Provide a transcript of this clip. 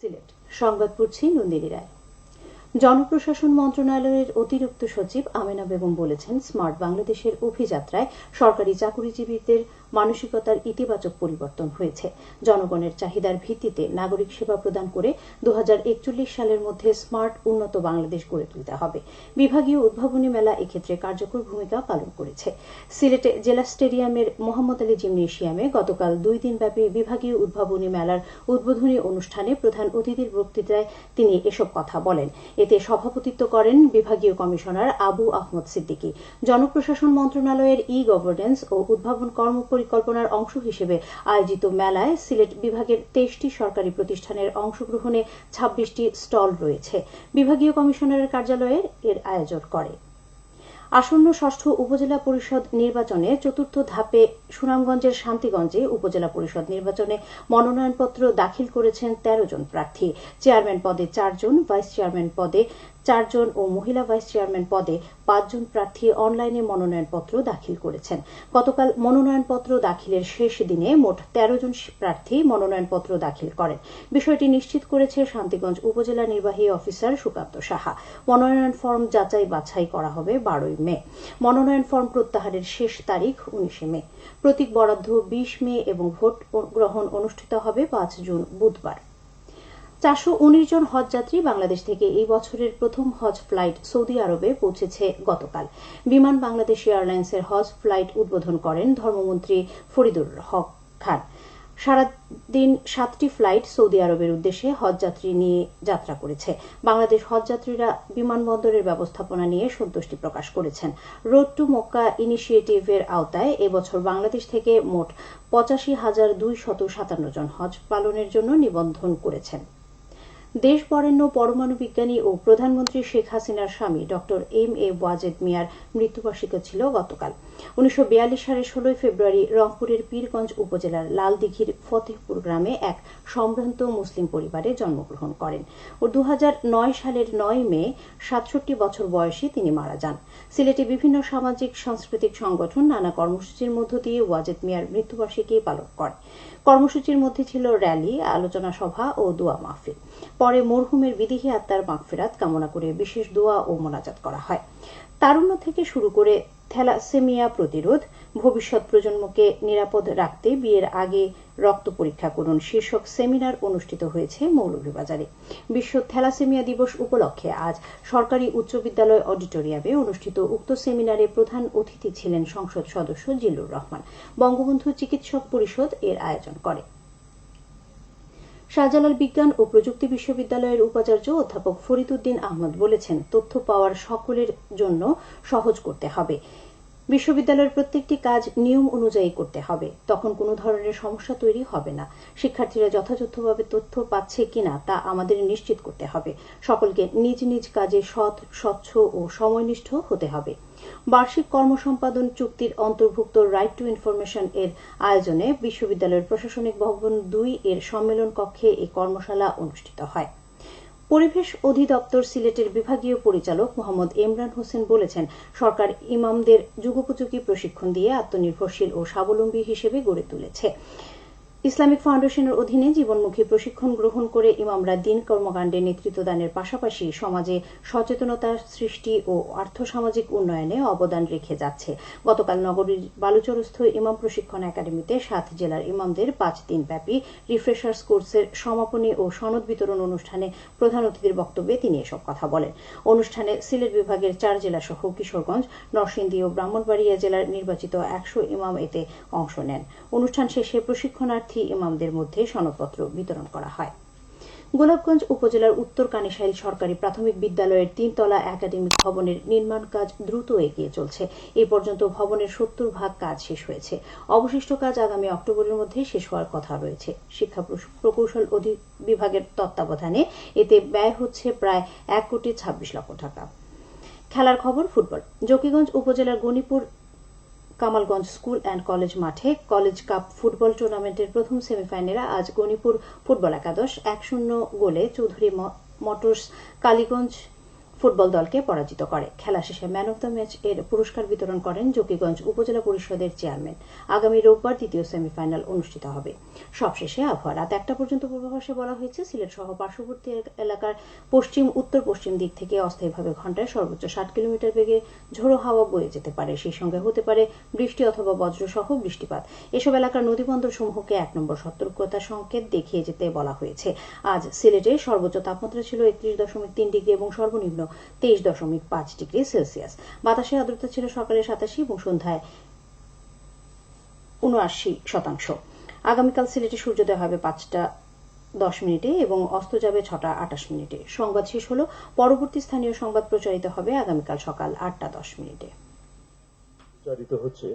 সিলেট। সংবাদ পড়ছি নন্দিনী রায়। জনপ্রশাসন মন্ত্রণালয়ের অতিরিক্ত সচিব আমেনা বেগম বলেছেন, স্মার্ট বাংলাদেশের অভিযাত্রায় সরকারি চাকুরিজীবীদের মানসিকতার ইতিবাচক পরিবর্তন হয়েছে। জনগণের চাহিদার ভিত্তিতে নাগরিক সেবা প্রদান করে দু হাজার একচল্লিশ সালের মধ্যে স্মার্ট, উন্নত বাংলাদেশ গড়ে তুলতে হবে। বিভাগীয় উদ্ভাবনী মেলা এক্ষেত্রে কার্যকর ভূমিকা পালন করেছে। সিলেটে জেলা স্টেডিয়ামের মোহাম্মদ আলী জিমনেশিয়ামে গতকাল দুই দিনব্যাপী বিভাগীয় উদ্ভাবনী মেলার উদ্বোধনী অনুষ্ঠানে প্রধান অতিথির বক্তৃতায় তিনি এসব কথা বলেন। এতে সভাপতিত্ব করেন বিভাগীয় কমিশনার আবু আহমদ সিদ্দিকী। জনপ্রশাসন মন্ত্রণালয়ের ই গভর্নেন্স ও উদ্ভাবন কর্ম পরিকল্পনার অংশ হিসেবে আয়োজিত মেলায় সিলেট বিভাগের তেইশটি সরকারি প্রতিষ্ঠানের অংশগ্রহণে ছাব্বিশটি স্টল রয়েছে। বিভাগীয় কমিশনারের কার্যালয়ের এর আয়োজন করে। আসন্ন ষষ্ঠ উপজেলা পরিষদ নির্বাচনে চতুর্থ ধাপে সুনামগঞ্জের শান্তিগঞ্জে উপজেলা পরিষদ নির্বাচনে মনোনয়নপত্র দাখিল করেছেন তেরো জন প্রার্থী। চেয়ারম্যান পদে চারজন ভাইস চেয়ারম্যান পদে চারজন ও মহিলা ভাইস চেয়ারম্যান পদে পাঁচজন প্রার্থী অনলাইনে মনোনয়নপত্র দাখিল করেছেন। গতকাল মনোনয়নপত্র দাখিলের শেষ দিনে মোট তেরো জন প্রার্থী মনোনয়নপত্র দাখিল করেন। বিষয়টি নিশ্চিত করেছে শান্তিগঞ্জ উপজেলা নির্বাহী অফিসার সুকান্ত সাহা। মনোনয়ন ফর্ম যাচাই বাছাই করা হবে বারোই মে। মনোনয়ন ফর্ম প্রত্যাহারের শেষ তারিখ উনিশে মে। প্রতীক বরাদ্দ বিশ মে এবং ভোট গ্রহণ অনুষ্ঠিত হবে পাঁচ জুন বুধবার। চারশো উনিশ জন হজ যাত্রী বাংলাদেশ থেকে এই বছরের প্রথম হজ ফ্লাইট সৌদি আরবে পৌঁছেছে গতকাল। বিমান বাংলাদেশ এয়ারলাইন্সের হজ ফ্লাইট উদ্বোধন করেন ধর্মমন্ত্রী ফরিদুর হক খান। সারাদিন সাতটি ফ্লাইট সৌদি আরবের উদ্দেশ্যে হজযাত্রী নিয়ে যাত্রা করেছে। বাংলাদেশ হজযাত্রীরা বিমানবন্দরের ব্যবস্থাপনা নিয়ে সন্তুষ্টি প্রকাশ করেছেন। রোড টু মক্কা ইনিশিয়েটিভের আওতায় এবছর বাংলাদেশ থেকে মোট পঁচাশি হাজার দুই শত সাতান্ন জন হজ পালনের জন্য নিবন্ধন করেছেন। দেশ বরেণ্য পরমাণু বিজ্ঞানী ও প্রধানমন্ত্রী শেখ হাসিনার স্বামী ডক্টর এম এ ওয়াজেদ মিয়ার মৃত্যুবার্ষিকী ছিল গতকাল। উনিশশো ষোলোই ফেব্রুয়ারি রংপুরের পীরগঞ্জ উপজেলার লালদিঘির ফতেহপুর গ্রামে এক সম্ভ্রান্ত মুসলিম পরিবারে জন্মগ্রহণ করেন ও দু হাজার নয় সালের নয় মে সাতষট্টি বছর বয়সে তিনি মারা যান। সিলেটে বিভিন্ন সামাজিক, সাংস্কৃতিক সংগঠন নানা কর্মসূচির মধ্য দিয়ে ওয়াজেদ মিয়ার মৃত্যুবার্ষিকী পালন করে। কর্মসূচির মধ্যে ছিল র্যালি, আলোচনা সভা ও দোয়া মাহফিল। পরে মরহুমের বিদেহী আত্মার মাগফেরাত কামনা করে বিশেষ দোয়া ও মোনাজাত করা হয়। তারুণ্য থেকে শুরু করে থ্যালাসেমিয়া প্রতিরোধ ভবিষ্যৎ প্রজন্মকে নিরাপদ রাখতে বিয়ের আগে রক্ত পরীক্ষা করুন শীর্ষক সেমিনার অনুষ্ঠিত হয়েছে মৌলভীবাজারে। বিশ্ব থ্যালাসেমিয়া দিবস উপলক্ষে আজ সরকারি উচ্চ বিদ্যালয় অডিটোরিয়ামে অনুষ্ঠিত উক্ত সেমিনারে প্রধান অতিথি ছিলেন সংসদ সদস্য জিল্লুর রহমান। বঙ্গবন্ধু চিকিৎসক পরিষদ এর আয়োজন করে। শাহজালাল বিজ্ঞান ও প্রযুক্তি বিশ্ববিদ্যালয়ের উপাচার্য অধ্যাপক ফরিদুদ্দিন আহমদ বলেছেন, তথ্য পাওয়ার সকলের জন্য সহজ করতে হবে। বিশ্ববিদ্যালয়ের প্রত্যেকটি কাজ নিয়ম অনুযায়ী করতে হবে। তখন কোনো ধরনের সমস্যা তৈরি হবে না। শিক্ষার্থীরা যথাযথভাবে তথ্য পাচ্ছে কিনা তা আমাদের নিশ্চিত করতে হবে। সকলকে নিজ নিজ কাজে সৎ, স্বচ্ছ ও সময়নিষ্ঠ হতে হবে। বার্ষিক কর্মসম্পাদন চুক্তির অন্তর্ভুক্ত রাইট টু ইনফরমেশন এর আয়োজনে বিশ্ববিদ্যালয়ের প্রশাসনিক ভবন দুই এর সম্মেলন কক্ষে এই কর্মশালা অনুষ্ঠিত হয়। পরিবেশ অধিদপ্তর সিলেটের বিভাগীয় পরিচালক মোহাম্মদ ইমরান হোসেন বলেছেন, সরকার ইমামদের যুগোপযোগী প্রশিক্ষণ দিয়ে আত্মনির্ভরশীল ও স্বাবলম্বী হিসেবে গড়ে তুলেছে। ইসলামিক ফাউন্ডেশনের অধীনে জীবনমুখী প্রশিক্ষণ গ্রহণ করে ইমামরা দিন কর্মকাণ্ডে নেতৃত্বদানের পাশাপাশি সমাজে সচেতনতা সৃষ্টি ও আর্থসামাজিক উন্নয়নে অবদান রেখে যাচ্ছে। গতকাল নগরীর বালুচরস্থ ইমাম প্রশিক্ষণ একাডেমিতে সাত জেলার ইমামদের পাঁচ দিনব্যাপী রিফ্রেশার্স কোর্সের সমাপনী ও সনদ বিতরণ অনুষ্ঠানে প্রধান অতিথির বক্তব্যে তিনি এসব কথা বলেন। অনুষ্ঠানে সিলেট বিভাগের চার জেলা সহ কিশোরগঞ্জ, নরসিংদী ও ব্রাহ্মণবাড়িয়া জেলার নির্বাচিত একশো ইমাম এতে অংশ নেন। অনুষ্ঠান শেষে প্রশিক্ষণার্থী প্রার্থী ইমামদের মধ্যে সনদপত্র বিতরণ করা হয়। গোলাপগঞ্জ উপজেলার উত্তর কানিশাইল সরকারি প্রাথমিক বিদ্যালয়ের তিনতলা একাডেমিক ভবনের নির্মাণ কাজ দ্রুত এগিয়ে চলছে। এ পর্যন্ত ভবনের সত্তর ভাগ কাজ শেষ হয়েছে। অবশিষ্ট কাজ আগামী অক্টোবরের মধ্যে শেষ হওয়ার কথা রয়েছে। শিক্ষা প্রকৌশল বিভাগের তত্ত্বাবধানে এতে ব্যয় হচ্ছে প্রায় এক কোটি ছাব্বিশ লক্ষ টাকা। খেলার খবর, ফুটবল। জকিগঞ্জ উপজেলার Ganipur Kamalganj school and college মাঠে কলেজ কাপ ফুটবল টুর্নামেন্টের প্রথম সেমিফাইনালে আজ গণিপুর ফুটবল একাদশ এক শূন্য গোলে চৌধুরী মোটরস কালীগঞ্জ ফুটবল দলকে পরাজিত করে। খেলা শেষে ম্যান অব দ্য ম্যাচ এর পুরস্কার বিতরণ করেন জকিগঞ্জ উপজেলা পরিষদের চেয়ারম্যান। আগামী রোববার দ্বিতীয় সেমিফাইনাল অনুষ্ঠিত হবে। সবশেষে আবহাওয়া। রাত একটা পর্যন্ত পূর্বাভাসে বলা হয়েছে, সিলেট সহ পার্শ্ববর্তী এলাকার পশ্চিম, উত্তর পশ্চিম দিক থেকে অস্থায়ীভাবে ঘন্টায় সর্বোচ্চ ষাট কিলোমিটার বেগে ঝোড়ো হাওয়া বয়ে যেতে পারে। সেই সঙ্গে হতে পারে বৃষ্টি অথবা বজ্রসহ বৃষ্টিপাত। এসব এলাকার নদীবন্দর সমূহকে এক নম্বর সতর্কতা সংকেত দেখিয়ে যেতে বলা হয়েছে। আজ সিলেটে সর্বোচ্চ তাপমাত্রা ছিল একত্রিশ দশমিক তিন ডিগ্রি এবং সর্বনিম্ন তেইশ দশমিক পাঁচ ডিগ্রি সেলসিয়াস। বাতাসের আর্দ্রতা ছিল সকালে সাতাশি এবং সন্ধ্যায় উনআশি শতাংশ। আগামীকাল সিলেটে সূর্যোদয় হবে পাঁচটা দশ মিনিটে এবং অস্ত যাবে ছটা আটাশ মিনিটে। সংবাদ শেষ হল। পরবর্তী স্থানীয় সংবাদ প্রচারিত হবে আগামীকাল সকাল আটটা দশ মিনিটে। হচ্ছে